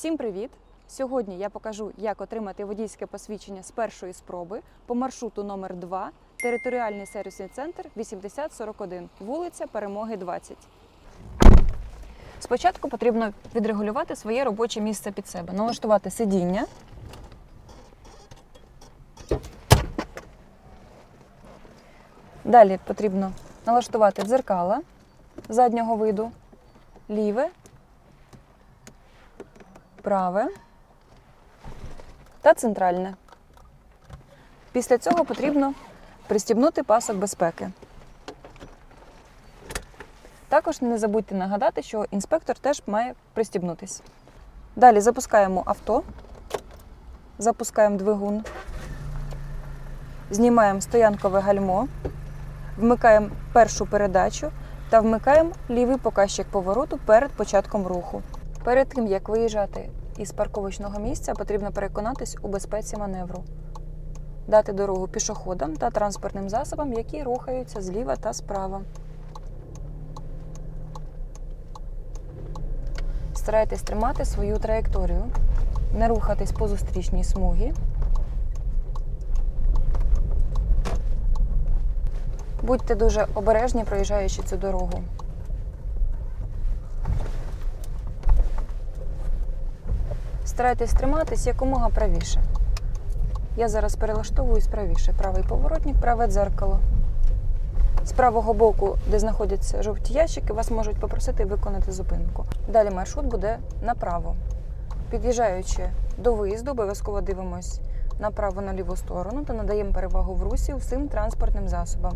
Всім привіт! Сьогодні я покажу, як отримати водійське посвідчення з першої спроби по маршруту номер 2 територіальний сервісний центр 8041, вулиця Перемоги 20. Спочатку потрібно відрегулювати своє робоче місце під себе, налаштувати сидіння. Далі потрібно налаштувати дзеркала заднього виду, ліве, праве та центральне. Після цього потрібно пристібнути пасок безпеки. Також не забудьте нагадати, що інспектор теж має пристібнутись. Далі запускаємо авто, запускаємо двигун, знімаємо стоянкове гальмо, вмикаємо першу передачу та вмикаємо лівий показчик повороту перед початком руху. Перед тим, як виїжджати із парковочного місця, потрібно переконатись у безпеці маневру, дати дорогу пішоходам та транспортним засобам, які рухаються зліва та справа. Старайтесь тримати свою траєкторію, не рухатись по зустрічній смугі. Будьте дуже обережні, проїжджаючи цю дорогу. Старайтесь триматись якомога правіше. Я зараз перелаштовуюсь правіше. Правий поворотник, праве дзеркало. З правого боку, де знаходяться жовті ящики, вас можуть попросити виконати зупинку. Далі маршрут буде направо. Під'їжджаючи до виїзду, обов'язково дивимось направо на ліву сторону та надаємо перевагу в русі усім транспортним засобам.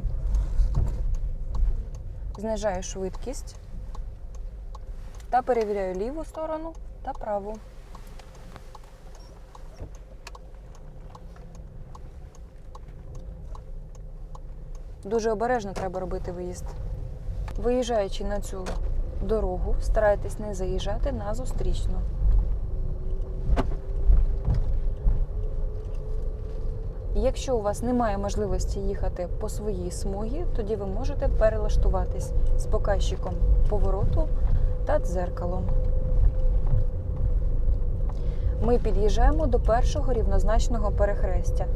Знижаю швидкість та перевіряю ліву сторону та праву. Дуже обережно треба робити виїзд. Виїжджаючи на цю дорогу, старайтесь не заїжджати на зустрічну. Якщо у вас немає можливості їхати по своїй смугі, тоді ви можете перелаштуватись з показчиком повороту та дзеркалом. Ми під'їжджаємо до першого рівнозначного перехрестя.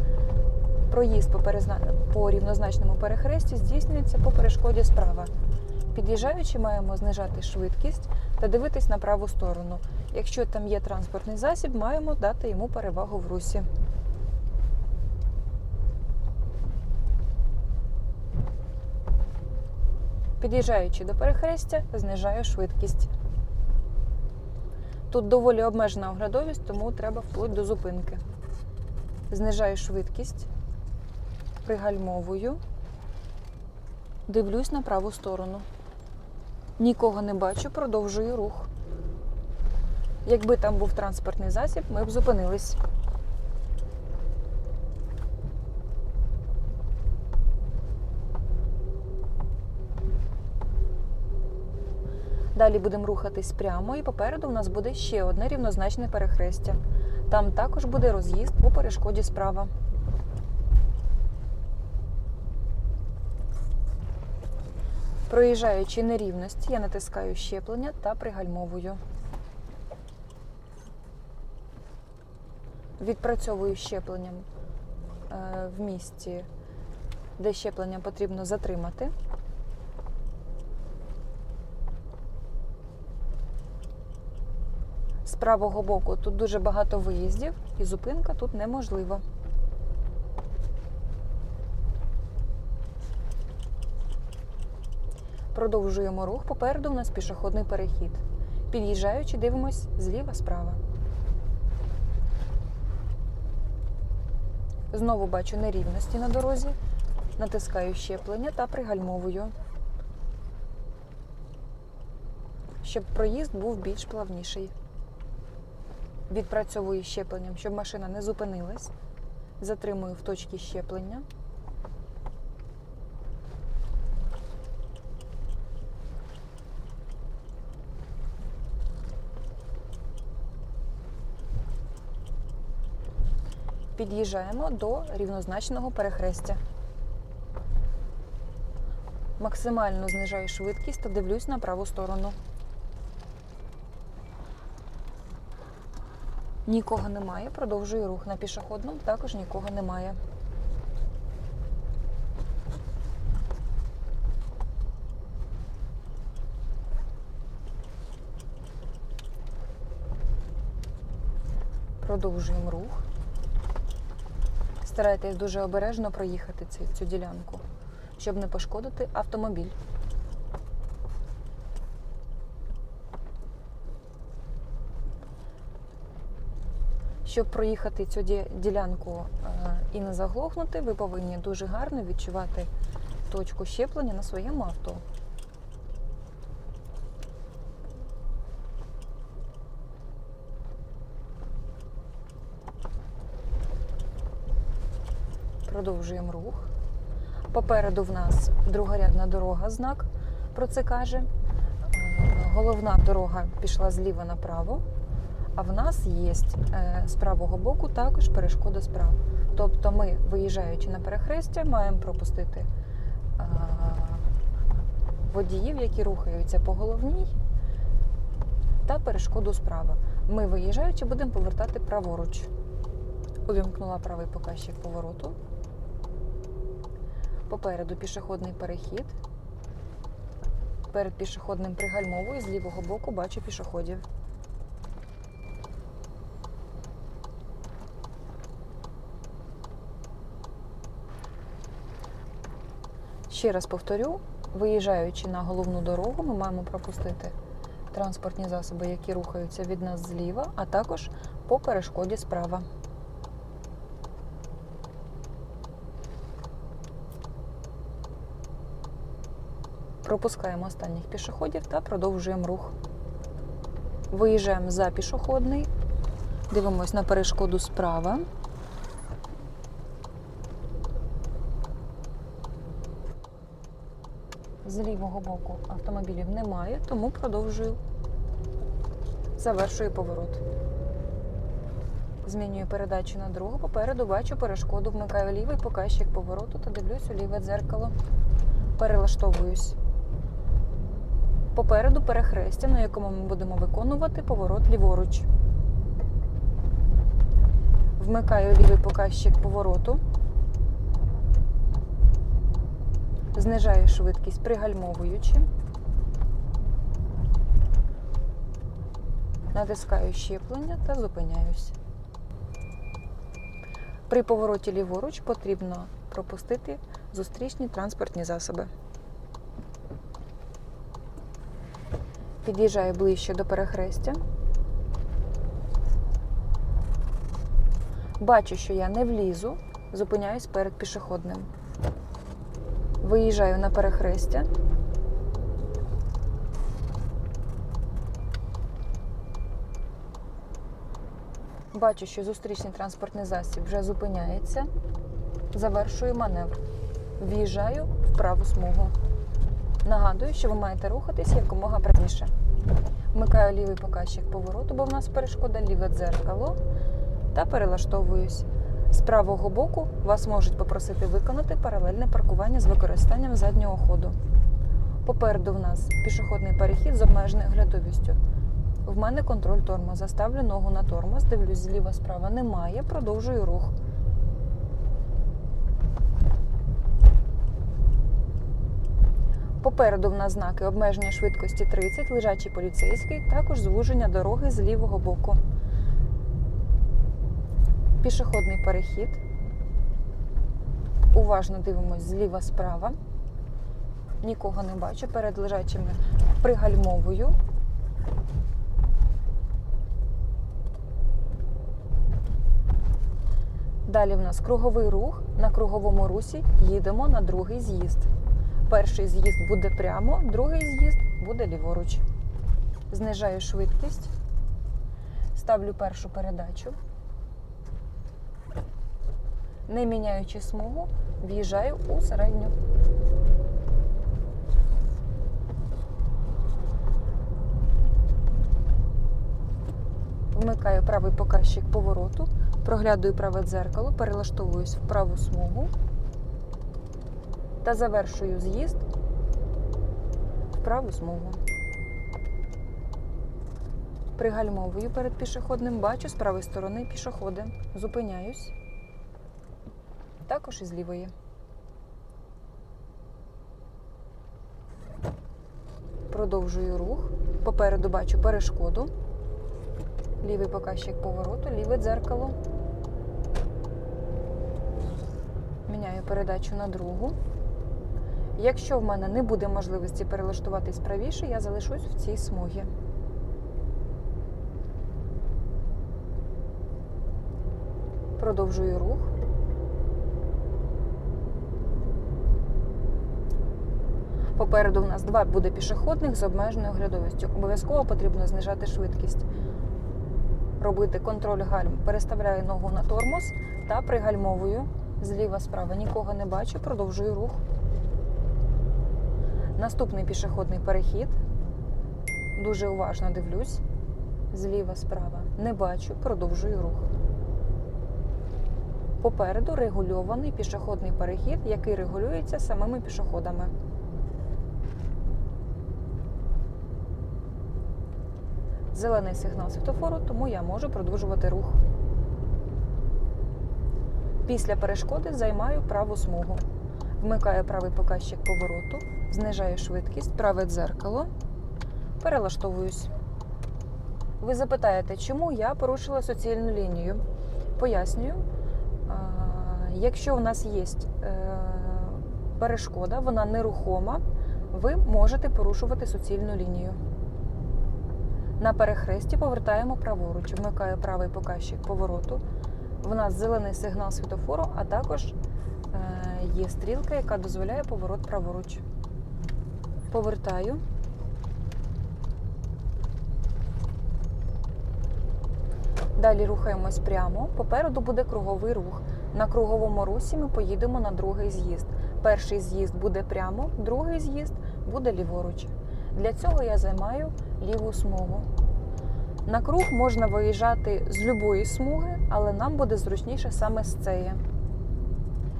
Проїзд по, перезна... по рівнозначному перехресті здійснюється по перешкоді справа. Під'їжджаючи, маємо знижати швидкість та дивитись на праву сторону. Якщо там є транспортний засіб, маємо дати йому перевагу в русі. Під'їжджаючи до перехрестя, знижаю швидкість. Тут доволі обмежена оглядовість, тому треба вплоть до зупинки. Знижаю швидкість, пригальмовую, дивлюсь на праву сторону. Нікого не бачу, продовжую рух. Якби там був транспортний засіб, ми б зупинились. Далі будемо рухатись прямо, і попереду у нас буде ще одне рівнозначне перехрестя. Там також буде роз'їзд по перешкоді справа. Проїжджаючи нерівності, я натискаю щеплення та пригальмовую. Відпрацьовую щепленням е, в місці, де щеплення потрібно затримати. З правого боку тут дуже багато виїздів і зупинка тут неможлива. Продовжуємо рух. Попереду у нас пішохідний перехід. Під'їжджаючи, дивимось зліва справа. Знову бачу нерівності на дорозі. Натискаю щеплення та пригальмовую, щоб проїзд був більш плавніший. Відпрацьовую щепленням, щоб машина не зупинилась. Затримую в точці щеплення. Під'їжджаємо до рівнозначного перехрестя. Максимально знижаю швидкість та дивлюсь на праву сторону. Нікого немає. Продовжую рух на пішохідному, також нікого немає. Продовжуємо рух. Старайтесь дуже обережно проїхати цю, цю ділянку, щоб не пошкодити автомобіль. Щоб проїхати цю ділянку е, і не заглохнути, ви повинні дуже гарно відчувати точку щеплення на своєму авто. Продовжуємо рух. Попереду в нас другорядна дорога, знак про це каже. Е, Головна дорога пішла зліва направо, а в нас є е, з правого боку також перешкода справа. Тобто ми, виїжджаючи на перехрестя, маємо пропустити е, водіїв, які рухаються по головній, та перешкоду справа. Ми, виїжджаючи, будемо повертати праворуч. Увімкнула правий показчик повороту. Попереду пішохідний перехід. Перед пішохідним пригальмовую, з лівого боку бачу пішоходів. Ще раз повторю, виїжджаючи на головну дорогу, ми маємо пропустити транспортні засоби, які рухаються від нас зліва, а також по перешкоді справа. Пропускаємо останніх пішоходів та продовжуємо рух. Виїжджаємо за пішохідний, дивимось на перешкоду справа. З лівого боку автомобілів немає, тому продовжую. Завершую поворот. Змінюю передачу на другу. Попереду бачу перешкоду, вмикаю лівий показчик повороту та дивлюсь у ліве дзеркало. Перелаштовуюсь. Попереду перехрестя, на якому ми будемо виконувати поворот ліворуч. Вмикаю лівий показчик повороту. Знижаю швидкість, пригальмовуючи. Натискаю щеплення та зупиняюсь. При повороті ліворуч потрібно пропустити зустрічні транспортні засоби. Під'їжджаю ближче до перехрестя. Бачу, що я не влізу, зупиняюсь перед пішохідним. Виїжджаю на перехрестя. Бачу, що зустрічний транспортний засіб вже зупиняється. Завершую маневр. В'їжджаю в праву смугу. Нагадую, що ви маєте рухатися якомога правіше. Вмикаю лівий показчик повороту, бо в нас перешкода ліве дзеркало та перелаштовуюсь. З правого боку вас можуть попросити виконати паралельне паркування з використанням заднього ходу. Попереду в нас пішохідний перехід з обмеженою глядовістю. В мене контроль тормоза. Ставлю ногу на тормоз, дивлюсь зліва справа немає, продовжую рух. Попереду в нас знаки обмеження швидкості 30, лежачий поліцейський, також звуження дороги з лівого боку. Пішохідний перехід. Уважно дивимось зліва справа. Нікого не бачу. Перед лежачими пригальмовую. Далі в нас круговий рух. На круговому русі їдемо на другий з'їзд. Перший з'їзд буде прямо, другий з'їзд буде ліворуч. Знижаю швидкість, ставлю першу передачу. Не міняючи смугу, в'їжджаю у середню. Вмикаю правий показчик повороту, проглядую праве дзеркало, перелаштовуюсь в праву смугу та завершую з'їзд в праву смугу. Пригальмовую перед пішохідним, бачу з правої сторони пішоходи. Зупиняюсь. Також і з лівої. Продовжую рух. Попереду бачу перешкоду. Лівий показчик повороту, ліве дзеркало. Міняю передачу на другу. Якщо в мене не буде можливості перелаштуватись правіше, я залишусь в цій смугі. Продовжую рух. Попереду в нас два буде пішохідних з обмеженою оглядовістю. Обов'язково потрібно знижати швидкість. Робити контроль гальм. Переставляю ногу на тормоз та пригальмовую зліва справа. Нікого не бачу, продовжую рух. Наступний пішохідний перехід. Дуже уважно дивлюсь. Зліва справа. Не бачу, продовжую рух. Попереду регульований пішохідний перехід, який регулюється самими пішоходами. Зелений сигнал світофору, тому я можу продовжувати рух. Після перешкоди займаю праву смугу. Вмикаю правий показчик повороту, знижаю швидкість, праве дзеркало, перелаштовуюсь. Ви запитаєте, чому я порушила суцільну лінію? Пояснюю, якщо у нас є е, перешкода, вона нерухома, ви можете порушувати суцільну лінію. На перехресті повертаємо праворуч, вмикаю правий показчик повороту. В нас зелений сигнал світофору, а також є стрілка, яка дозволяє поворот праворуч. Повертаю. Далі рухаємось прямо. Попереду буде круговий рух. На круговому русі ми поїдемо на другий з'їзд. Перший з'їзд буде прямо, другий з'їзд буде ліворуч. Для цього я займаю ліву смугу. На круг можна виїжджати з любої смуги, але нам буде зручніше саме з цієї.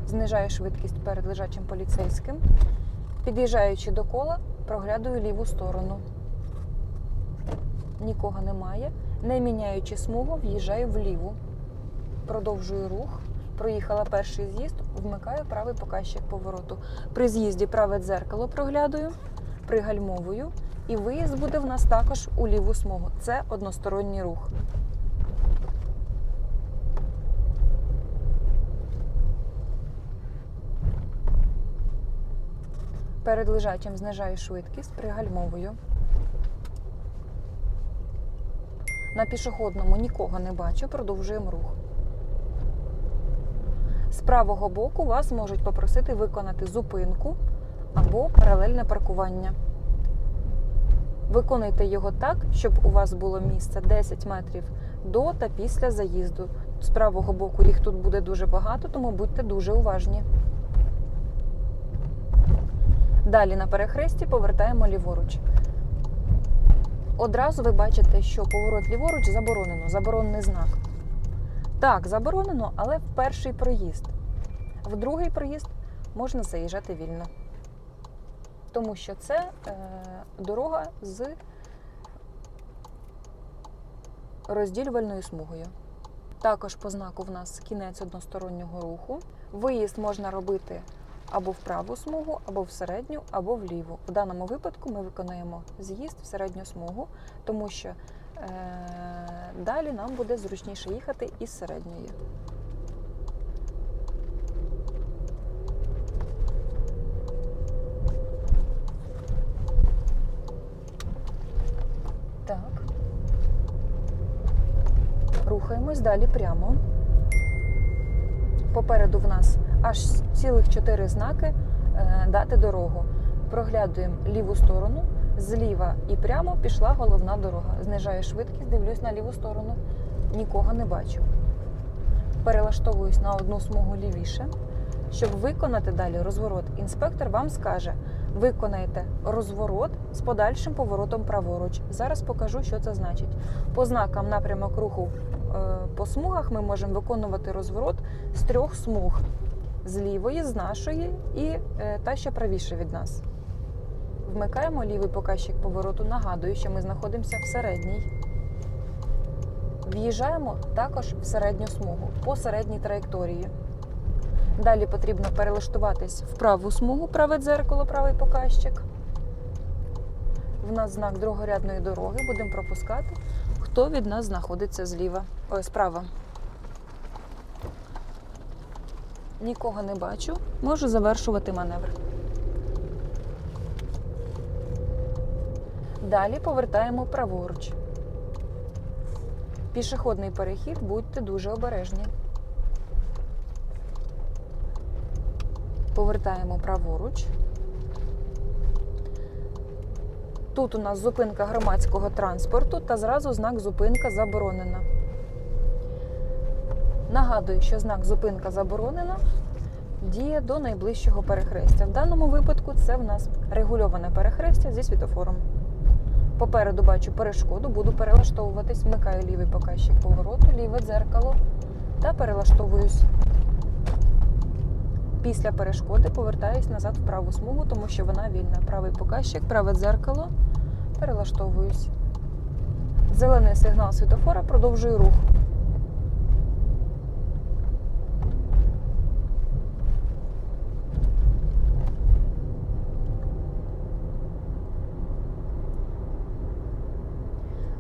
Знижаю швидкість перед лежачим поліцейським. Під'їжджаючи до кола, проглядую ліву сторону. Нікого немає. Не міняючи смугу, в'їжджаю вліву. Продовжую рух. Проїхала перший з'їзд, вмикаю правий показчик повороту. При з'їзді праве дзеркало проглядую, пригальмовую. І виїзд буде в нас також у ліву смугу. Це односторонній рух. Перед лежачим знижаю швидкість, пригальмовую. На пішохідному нікого не бачу, продовжуємо рух. З правого боку вас можуть попросити виконати зупинку або паралельне паркування. Виконуйте його так, щоб у вас було місце 10 метрів до та після заїзду. З правого боку їх тут буде дуже багато, тому будьте дуже уважні. Далі на перехресті повертаємо ліворуч. Одразу ви бачите, що поворот ліворуч заборонено, заборонений знак. Так, заборонено, але в перший проїзд. В другий проїзд можна заїжджати вільно. Тому що це е, дорога з розділювальною смугою. Також по знаку в нас кінець одностороннього руху. Виїзд можна робити або в праву смугу, або в середню, або в ліву. В даному випадку ми виконуємо з'їзд в середню смугу, тому що е, далі нам буде зручніше їхати із середньої. Рухаємось далі прямо. Попереду в нас аж цілих чотири знаки е, дати дорогу. Проглядуємо ліву сторону, зліва і прямо пішла головна дорога. Знижаю швидкість, дивлюсь на ліву сторону. Нікого не бачу. Перелаштовуюсь на одну смугу лівіше. Щоб виконати далі розворот, інспектор вам скаже: виконайте розворот з подальшим поворотом праворуч. Зараз покажу, що це значить. По знакам напрямок руху по смугах ми можемо виконувати розворот з трьох смуг: з лівої, з нашої і е, та, що правіше від нас. Вмикаємо лівий показчик повороту. Нагадую, що ми знаходимося в середній. В'їжджаємо також в середню смугу по середній траєкторії. Далі потрібно перелаштуватись в праву смугу, праве дзеркало, правий показчик. В нас знак другорядної дороги. Будемо пропускати, хто від нас знаходиться зліва. Ой, справа. Нікого не бачу. Можу завершувати маневр. Далі повертаємо праворуч. Пішохідний перехід, будьте дуже обережні. Повертаємо праворуч. Тут у нас зупинка громадського транспорту та зразу знак зупинка заборонена. Нагадую, що знак зупинка заборонена діє до найближчого перехрестя. В даному випадку це в нас регульоване перехрестя зі світофором. Попереду бачу перешкоду, буду перелаштовуватись, вмикаю лівий показчик повороту, ліве дзеркало та перелаштовуюсь. Після перешкоди повертаюсь назад в праву смугу, тому що вона вільна. Правий показчик, праве дзеркало, перелаштовуюсь. Зелений сигнал світофора, продовжую рух.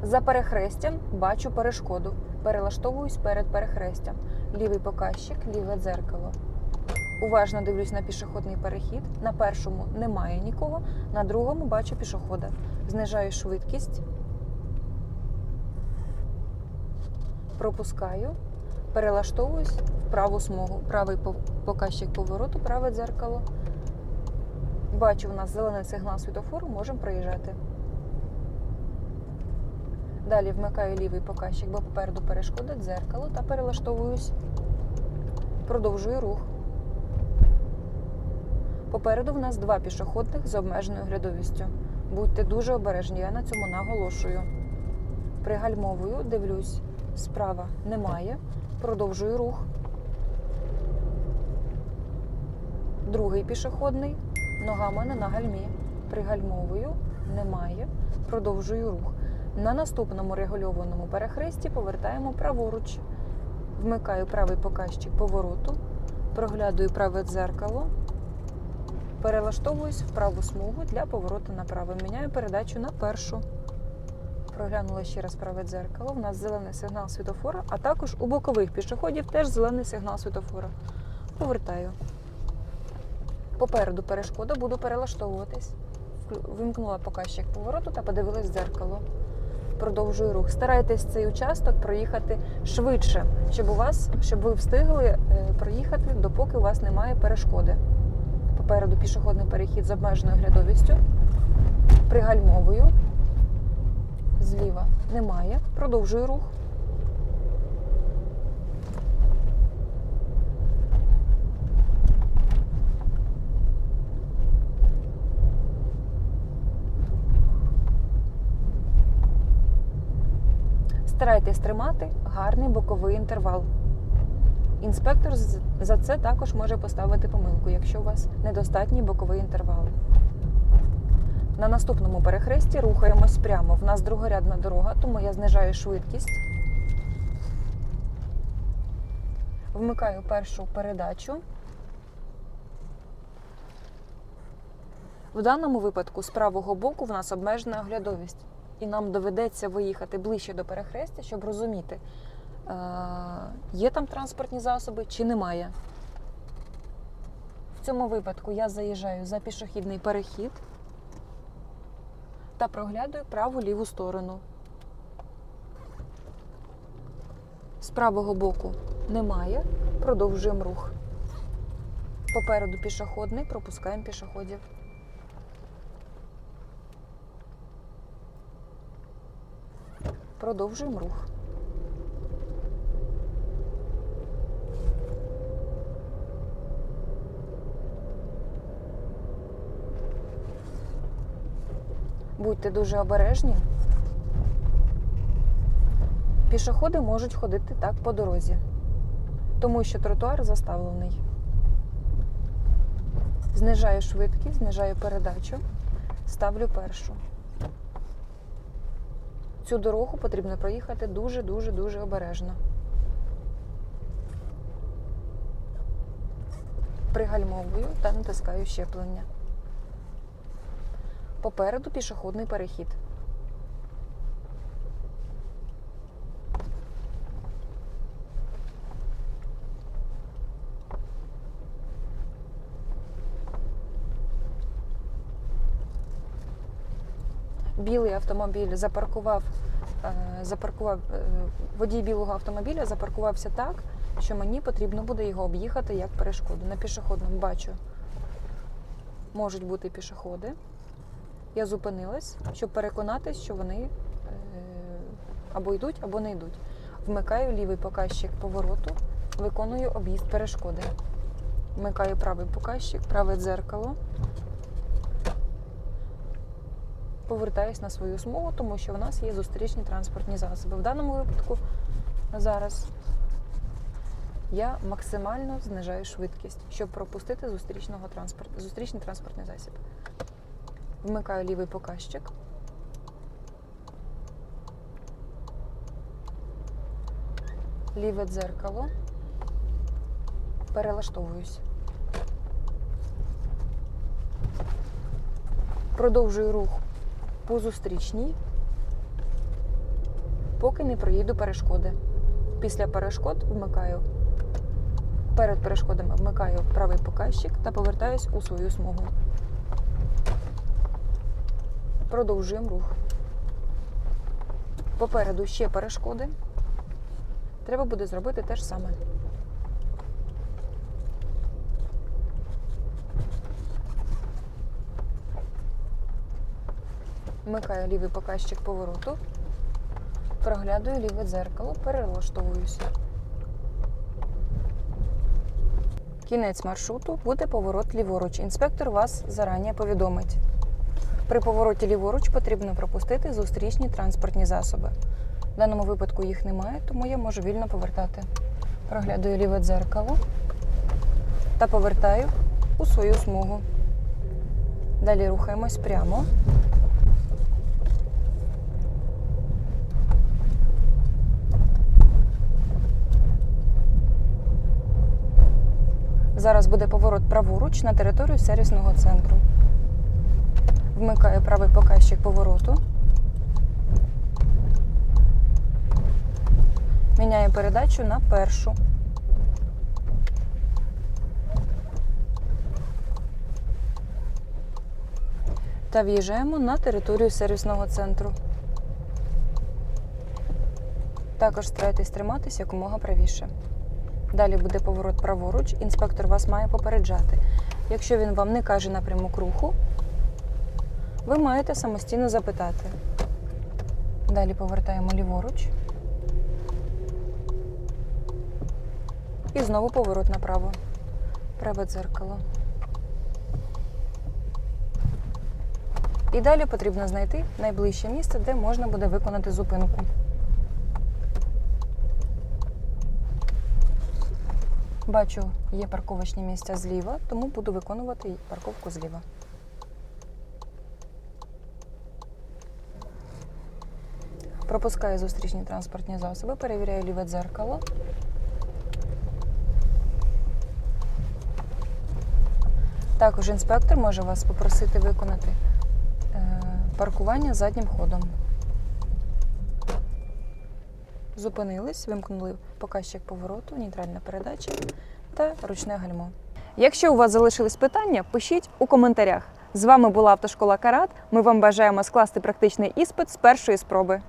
За перехрестям бачу перешкоду. Перелаштовуюсь перед перехрестям. Лівий показчик, ліве дзеркало. Уважно дивлюсь на пішохідний перехід. На першому немає нікого, на другому бачу пішохода. Знижаю швидкість. Пропускаю. Перелаштовуюсь в праву смугу. Правий показчик повороту, праве дзеркало. Бачу, у нас зелений сигнал світофору, можемо проїжджати. Далі вмикаю лівий показчик, бо попереду перешкода, дзеркало та перелаштовуюсь. Продовжую рух. Попереду в нас два пішохідних з обмеженою глядовістю. Будьте дуже обережні, я на цьому наголошую. Пригальмовую, дивлюсь, справа немає. Продовжую рух. Другий пішохідний, нога в мене на гальмі. Пригальмовую, немає. Продовжую рух. На наступному регульованому перехресті повертаємо праворуч. Вмикаю правий показчик повороту, проглядую праве дзеркало, перелаштовуюсь в праву смугу для повороту направо. Міняю передачу на першу. Проглянула ще раз праве дзеркало. У нас зелений сигнал світофора, а також у бокових пішоходів теж зелений сигнал світофора. Повертаю. Попереду перешкода, буду перелаштовуватись. Вимкнула показчик повороту та подивилась в дзеркало. Продовжую рух. Старайтесь цей участок проїхати швидше, щоб у вас, щоб ви встигли е, проїхати, допоки у вас немає перешкоди. Попереду пішохідний перехід з обмеженою глядовістю. Пригальмовую. Зліва немає. Продовжую рух. Старайтесь тримати гарний боковий інтервал. Інспектор за це також може поставити помилку, якщо у вас недостатній боковий інтервал. На наступному перехресті рухаємось прямо. В нас другорядна дорога, тому я знижаю швидкість. Вмикаю першу передачу. В даному випадку з правого боку в нас обмежена оглядовість. І нам доведеться виїхати ближче до перехрестя, щоб розуміти, є там транспортні засоби чи немає. В цьому випадку я заїжджаю за пішохідний перехід та проглядаю праву ліву сторону. З правого боку немає, продовжуємо рух. Попереду пішохідний, пропускаємо пішоходів. Продовжуємо рух. Будьте дуже обережні. Пішоходи можуть ходити так по дорозі, тому що тротуар заставлений. Знижаю швидкість, знижаю передачу, ставлю першу. Цю дорогу потрібно проїхати дуже, дуже, дуже обережно. Пригальмовую та натискаю щеплення. Попереду пішохідний перехід. Білий автомобіль запаркував, е, запаркував е, водій білого автомобіля запаркувався так, що мені потрібно буде його об'їхати як перешкоду. На пішохідному бачу, можуть бути пішоходи. Я зупинилась, щоб переконатись, що вони е, або йдуть, або не йдуть. Вмикаю лівий показчик повороту, виконую об'їзд перешкоди. Вмикаю правий показчик, праве дзеркало. Повертаюсь на свою смугу, тому що в нас є зустрічні транспортні засоби. В даному випадку зараз я максимально знижаю швидкість, щоб пропустити зустрічного транспорт, зустрічний транспортний засіб. Вмикаю лівий показчик. Ліве дзеркало. Перелаштовуюсь. Продовжую рух по зустрічній, поки не проїду перешкоди. Після перешкод вмикаю. Перед перешкодами вмикаю правий показчик та повертаюсь у свою смугу. Продовжуємо рух. Попереду ще перешкоди. Треба буде зробити те ж саме. Вмикаю лівий показчик повороту, проглядую ліве дзеркало, перелаштовуюся. Кінець маршруту буде поворот ліворуч. Інспектор вас зарані повідомить. При повороті ліворуч потрібно пропустити зустрічні транспортні засоби. В даному випадку їх немає, тому я можу вільно повертати. Проглядаю ліве дзеркало та повертаю у свою смугу. Далі рухаємось прямо. Зараз буде поворот праворуч на територію сервісного центру. Вмикаю правий показчик повороту. Міняю передачу на першу. Та в'їжджаємо на територію сервісного центру. Також старайтесь триматись якомога правіше. Далі буде поворот праворуч. Інспектор вас має попереджати. Якщо він вам не каже напрямок руху, ви маєте самостійно запитати. Далі повертаємо ліворуч. І знову поворот направо. Праве дзеркало. І далі потрібно знайти найближче місце, де можна буде виконати зупинку. Бачу, є парковочні місця зліва, тому буду виконувати парковку зліва. Пропускаю зустрічні транспортні засоби, перевіряю ліве дзеркало. Також інспектор може вас попросити виконати е, паркування заднім ходом. Зупинились, вимкнули показчик повороту, нейтральна передача та ручне гальмо. Якщо у вас залишились питання, пишіть у коментарях. З вами була автошкола Карат. Ми вам бажаємо скласти практичний іспит з першої спроби.